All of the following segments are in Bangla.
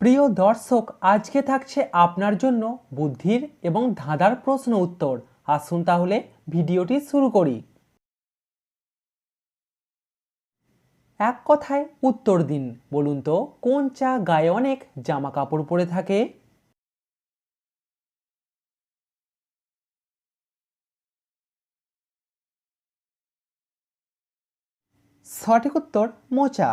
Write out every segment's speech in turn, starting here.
প্রিয় দর্শক, আজকে থাকছে আপনার জন্য বুদ্ধির এবং ধাঁধার প্রশ্ন উত্তর। আসুন তাহলে ভিডিওটি শুরু করি। এক কথায় উত্তর দিন, বলুন তো, কোন চা গায়ে অনেক জামা কাপড় পরে থাকে? সঠিক উত্তর, মোচা।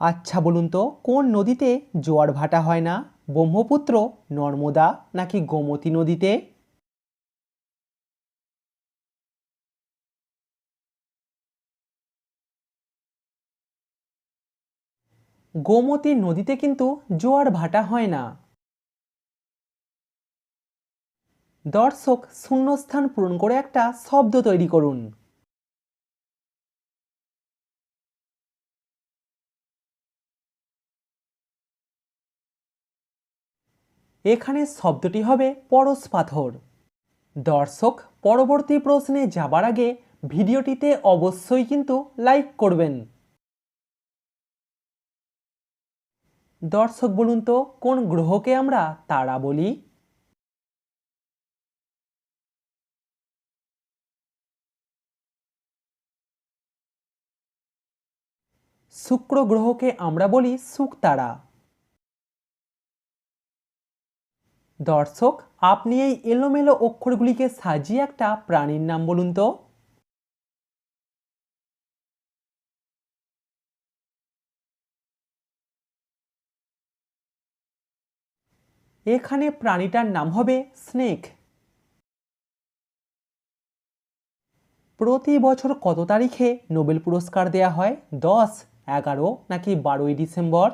আচ্ছা বলুন তো, কোন নদীতে জোয়ার ভাটা হয় না? ব্রহ্মপুত্র, নর্মদা নাকি গোমতী নদীতে? গোমতী নদীতে কিন্তু জোয়ার ভাটা হয় না। দর্শক, শূন্যস্থান পূরণ করে একটা শব্দ তৈরি করুন। এখানে শব্দটি হবে পরশ পাথর। দর্শক, পরবর্তী প্রশ্নে যাবার আগে ভিডিওটিতে অবশ্যই কিন্তু লাইক করবেন। দর্শক, বলুন তো, কোন গ্রহকে আমরা তারা বলি? শুক্র গ্রহকে আমরা বলি শুকতারা। দর্শক, আপনি এই এলোমেলো অক্ষরগুলিকে সাজিয়ে একটা প্রাণীর নাম বলুন তো। এখানে প্রাণীটার নাম হবে স্নেক। প্রতি বছর কত তারিখে নোবেল পুরস্কার দেয়া হয়? দশ, এগারো নাকি বারোই ডিসেম্বর?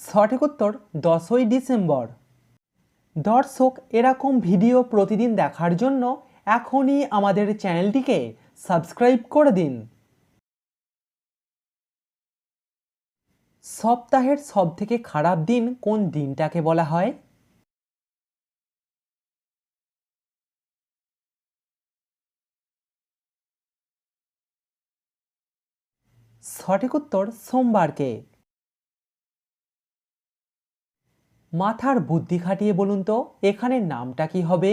সঠিক উত্তর দশই ডিসেম্বর। দর্শক, এরকম ভিডিও প্রতিদিন দেখার জন্য এখনই আমাদের চ্যানেলটিকে সাবস্ক্রাইব করে দিন। সপ্তাহের সবথেকে খারাপ দিন কোন দিনটাকে বলা হয়? সঠিক উত্তর, সোমবারকে। মাথার বুদ্ধি খাটিয়ে বলুন তো, এখানে নামটা কি হবে?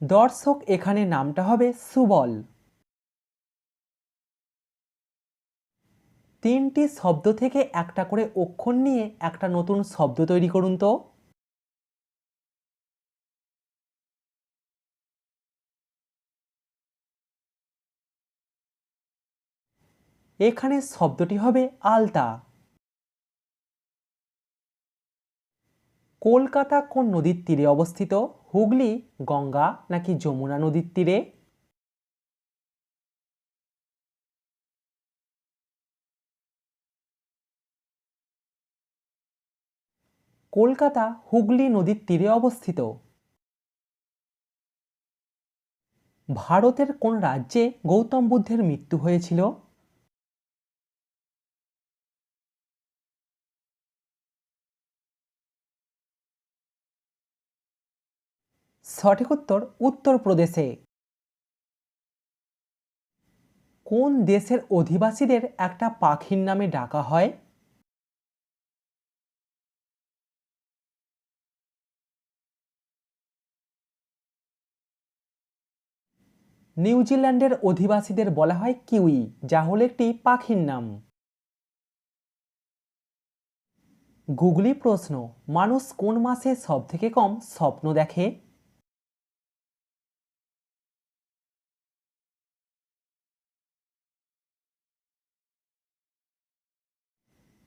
দর্শক, এখানে নামটা হবে সুবল। তিনটি শব্দ থেকে একটা করে অক্ষর নিয়ে একটা নতুন শব্দ তৈরি করুন তো। এখানে শব্দটি হবে আলতা। কলকাতা কোন নদীর তীরে অবস্থিত? হুগলি, গঙ্গা নাকি যমুনা নদীর তীরে? কলকাতা হুগলি নদীর তীরে অবস্থিত। ভারতের কোন রাজ্যে গৌতম বুদ্ধের মৃত্যু হয়েছিল? সঠিক উত্তর উত্তরপ্রদেশে। কোন দেশের অধিবাসীদের একটা পাখির নামে ডাকা হয়? নিউজিল্যান্ডের অধিবাসীদের বলা হয় কিউই, যা হলো একটি পাখির নাম। গুগলি প্রশ্ন, মানুষ কোন মাসে সব থেকে কম স্বপ্ন দেখে?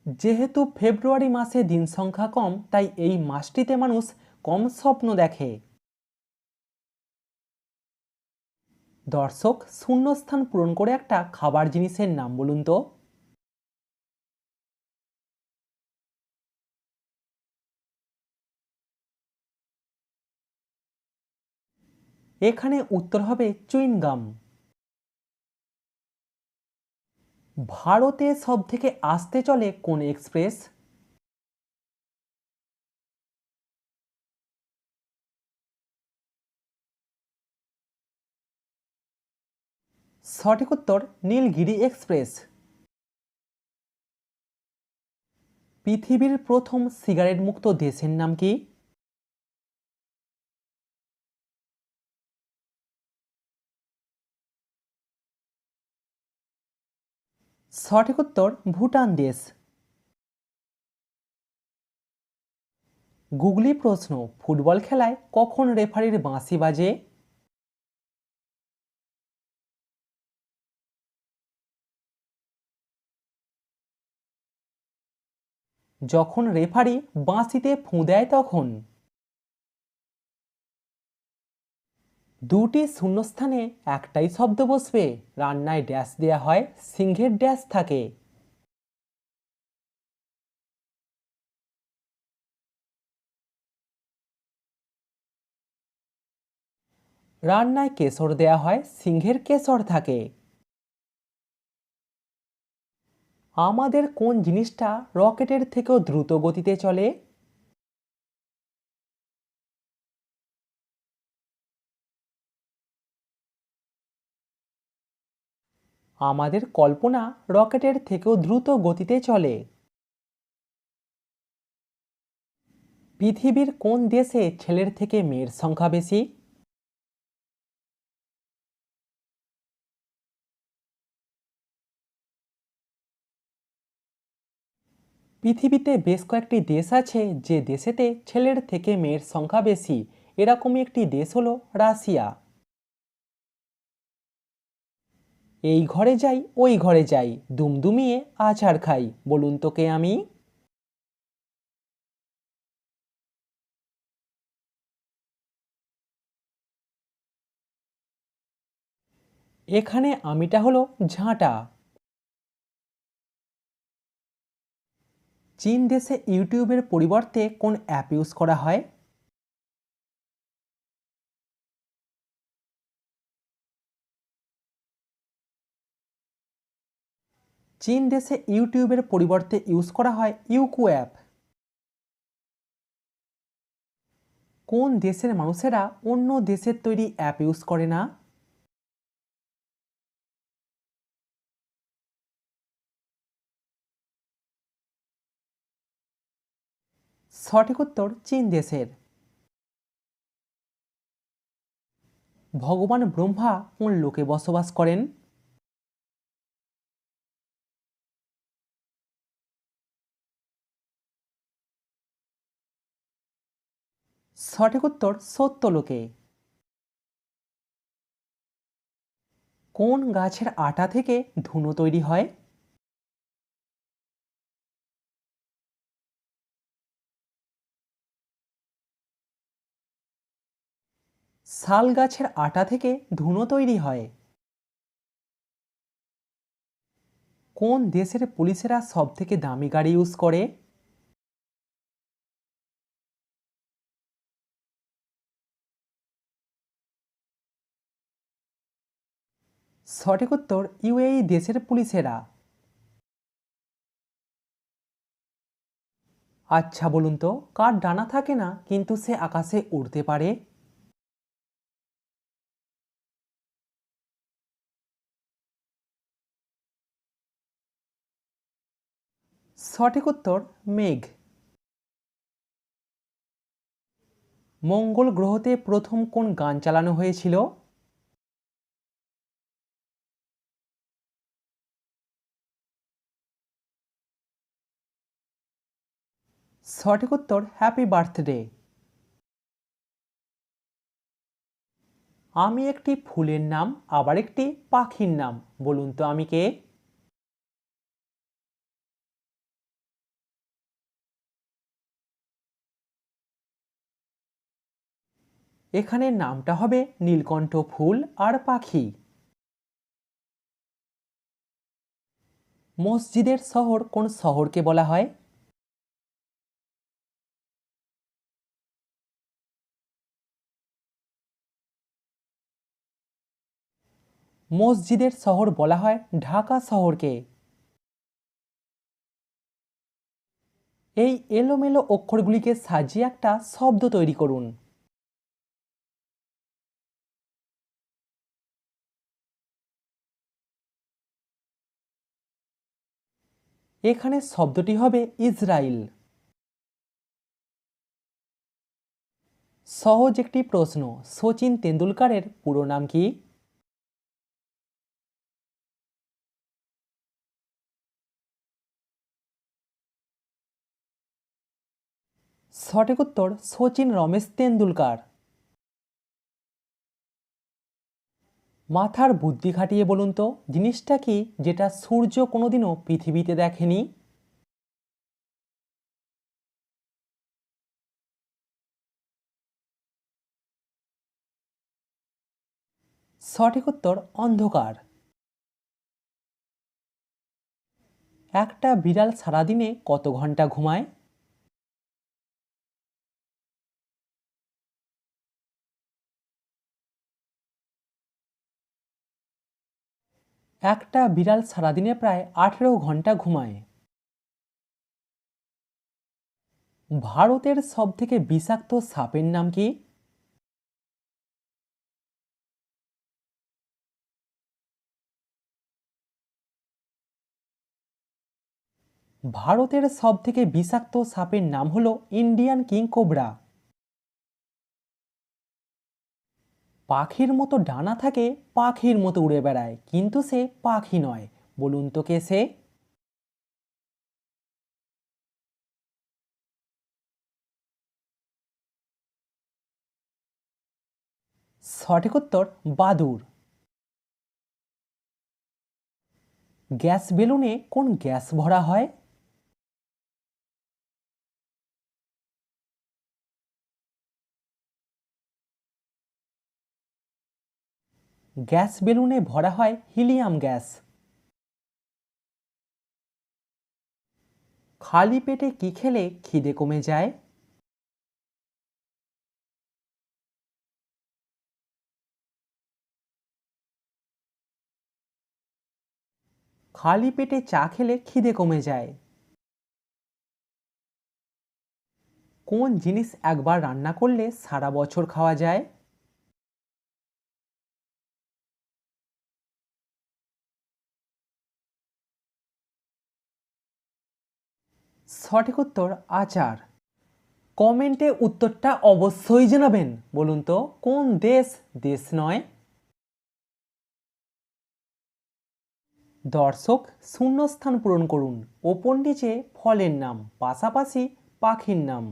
যেহেতু ফেব্রুয়ারি মাসে দিন সংখ্যা কম, তাই এই মাসটিতে মানুষ কম স্বপ্ন দেখে। দর্শক, শূন্যস্থান পূরণ করে একটা খাবার জিনিসের নাম বলুন তো। এখানে উত্তর হবে চুইনগাম ভারতে সব থেকে আসতে চলে কোন এক্সপ্রেস? সঠিক উত্তর, নীলগিরি এক্সপ্রেস। পৃথিবীর প্রথম সিগারেট মুক্ত দেশের নাম কি? সঠিক উত্তর ভুটান দেশ। গুগলি প্রশ্ন, ফুটবল খেলায় কখন রেফারির বাঁশি বাজে? যখন রেফারি বাঁশিতে ফুঁ দেয় তখন। দুটি শূন্যস্থানে একটাই শব্দ বসবে। রান্নায় ড্যাশ দেয়া হয়, সিংহের ড্যাশ থাকে। রান্নায় কেশর দেয়া হয়, সিংহের কেশর থাকে। আমাদের কোন জিনিসটা রকেটের থেকেও দ্রুত গতিতে চলে? আমাদের কল্পনা রকেটের থেকেও দ্রুত গতিতে চলে। পৃথিবীর কোন দেশে ছেলের থেকে মেয়ের সংখ্যা বেশি? পৃথিবীতে বেশ কয়েকটি দেশ আছে যে দেশেতে ছেলের থেকে মেয়ের সংখ্যা বেশি। এরকমই একটি দেশ হলো রাশিয়া। এই ঘরে যাই, ওই ঘরে যাই, দুমদুমিয়ে আচার খাই, বলুন তোকে আমি। এখানে আমিটা হলো ঝাঁটা। চীন দেশে ইউটিউবের পরিবর্তে কোন অ্যাপ ইউজ করা হয়? চীন দেশে ইউটিউবের পরিবর্তে ইউজ করা হয় ইউকু অ্যাপ। কোন দেশের মানুষেরা অন্য দেশের তৈরি অ্যাপ ইউজ করে না? সঠিক উত্তর চীন দেশের। ভগবান ব্রহ্মা কোন লোকে বসবাস করেন? সঠিক উত্তর সত্য লোকে। কোন গাছের আটা থেকে ধুনো তৈরি হয়? শাল গাছের আটা থেকে ধুনো তৈরি হয়। কোন দেশের পুলিশেরা সব থেকে দামি গাড়ি ইউজ করে? সঠিক উত্তর ইউএই দেশের পুলিশেরা। আচ্ছা বলুন তো, কার ডানা থাকে না, কিন্তু সে আকাশে উড়তে পারে? সঠিক উত্তর, মেঘ। মঙ্গল গ্রহতে প্রথম কোন গান চালানো হয়েছিল? সঠিক উত্তর হ্যাপি বার্থডে আমি একটি ফুলের নাম, আবার একটি পাখির নাম। বলুন তো আমি কে? এখানে নামটা হবে নীলকণ্ঠ ফুল আর পাখি। মসজিদের শহর কোন শহরকে বলা হয়? মসজিদের শহর বলা হয় ঢাকা শহরকে। এই এলোমেলো অক্ষরগুলিকে সাজিয়ে একটা শব্দ তৈরি করুন। এখানে শব্দটি হবে ইসরায়েল সহজ একটি প্রশ্ন, সচিন তেন্ডুলকারের পুরো নাম কি? সঠিক উত্তর সচিন রমেশ তেন্ডুলকার। মাথার বুদ্ধি খাটিয়ে বলুন তো, জিনিসটা কি যেটা সূর্য কোনোদিনও পৃথিবীতে দেখেনি? সঠিক উত্তর অন্ধকার। একটা বিড়াল সারাদিনে কত ঘণ্টা ঘুমায়? একটা বিড়াল সারাদিনে প্রায় আঠেরো ঘণ্টা ঘুমায়। ভারতের সবথেকে বিষাক্ত সাপের নাম কি? ভারতের সবথেকে বিষাক্ত সাপের নাম হলো ইন্ডিয়ান কিং কোবরা। পাখির মতো ডানা থাকে, পাখির মতো উড়ে বেড়ায়। কিন্তু সে পাখি নয়। বলুন তো কে সে? সঠিক উত্তর, বাদুর। গ্যাস বেলুনে কোন গ্যাস ভরা হয়? গ্যাস বেলুনে ভরা হয় হিলিয়াম গ্যাস। খালি পেটে কি খেলে খিদে কমে যায়? খালি পেটে চা খেলে খিদে কমে যায়। কোন জিনিস একবার রান্না করলে সারা বছর খাওয়া যায়? সঠিক উত্তর আচার। কমেন্টে উত্তরটা অবশ্যই জানাবেন। বলুন তো, কোন দেশ দেশ নয়? দর্শক, শূন্যস্থান পূরণ করুন। ওপর নিচে ফলের নাম, পাশাপাশি পাখির নাম।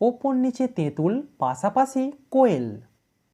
ওপর নিচে তেঁতুল, পাশাপাশি কোয়েল।